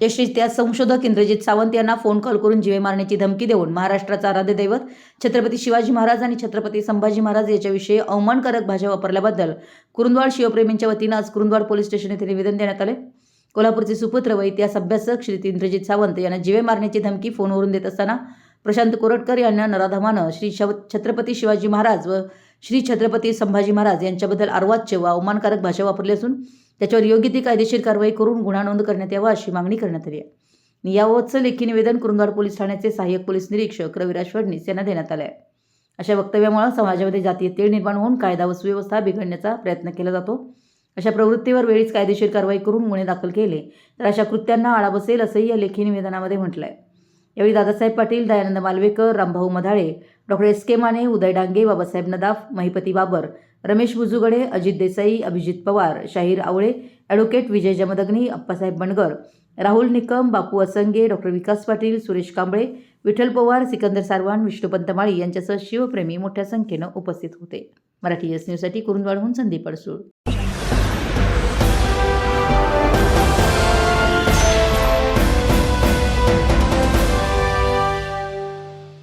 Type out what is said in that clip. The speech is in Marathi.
ज्येष्ठ संशोधक इंद्रजित सावंत यांना फोन कॉल करून जीवे मारण्याची धमकी देऊन महाराष्ट्राचा आराध्य दैवत छत्रपती शिवाजी महाराज आणि छत्रपती संभाजी महाराज याच्याविषयी अवमानकारक भाषा वापरल्याबद्दल कुरुंदवाड शिवप्रेमींच्या वतीनं आज कुरुंदवाड पोलीस स्टेशन येथे निवेदन देण्यात आले. कोल्हापूरचे सुपुत्र व इतिहास अभ्यासक श्री इंद्रजित सावंत यांना जीवे मारण्याची धमकी फोनवरून देत असताना प्रशांत कोरटकर यांना नराधमानं श्री शव छत्रपती शिवाजी महाराज व श्री छत्रपती संभाजी महाराज यांच्याबद्दल अर्वाच्य व अवमानकारक भाषा वापरली असून त्याच्यावर योग्य ती कायदेशीर कारवाई करून गुन्हा नोंद करण्यात यावा अशी मागणी करण्यात आली आहे. याबाबतचं लेखी निवेदन कुरुंगाड पोलीस ठाण्याचे सहाय्यक पोलीस निरीक्षक रविराज फडणीस यांना देण्यात आलं आहे अशा वक्तव्यामुळे समाजामध्ये जातीय तेढ निर्माण होऊन कायदा व सुव्यवस्था बिघडण्याचा प्रयत्न केला जातो. अशा प्रवृत्तीवर वेळीच कायदेशीर कारवाई करून गुन्हे दाखल केले तर अशा कृत्यांना आळा बसेल असंही या लेखी निवेदनामध्ये म्हटलं आहे यावेळी Dadasaheb Patil Dayanand Malvekar Rambhau Madhale doctor S K Mane Uday Dange Babasaheb Nadaf Mahipati Babar Ramesh Bujugade Ajit Desai Abhijit Pawar Shahir Awale advocate Vijay Jamadagni Appasaheb Bangar Rahul Nikam Bapu Asange doctor Vikas Patil Suresh Kamble Vitthal Pawar Sikandar Sarwan Vishnupant Mali यांच्यासह शिवप्रेमी मोठ्या संख्येनं उपस्थित होते. मराठी एस न्यूजसाठी कुरुंदवाडहून संदीप अडसूळ.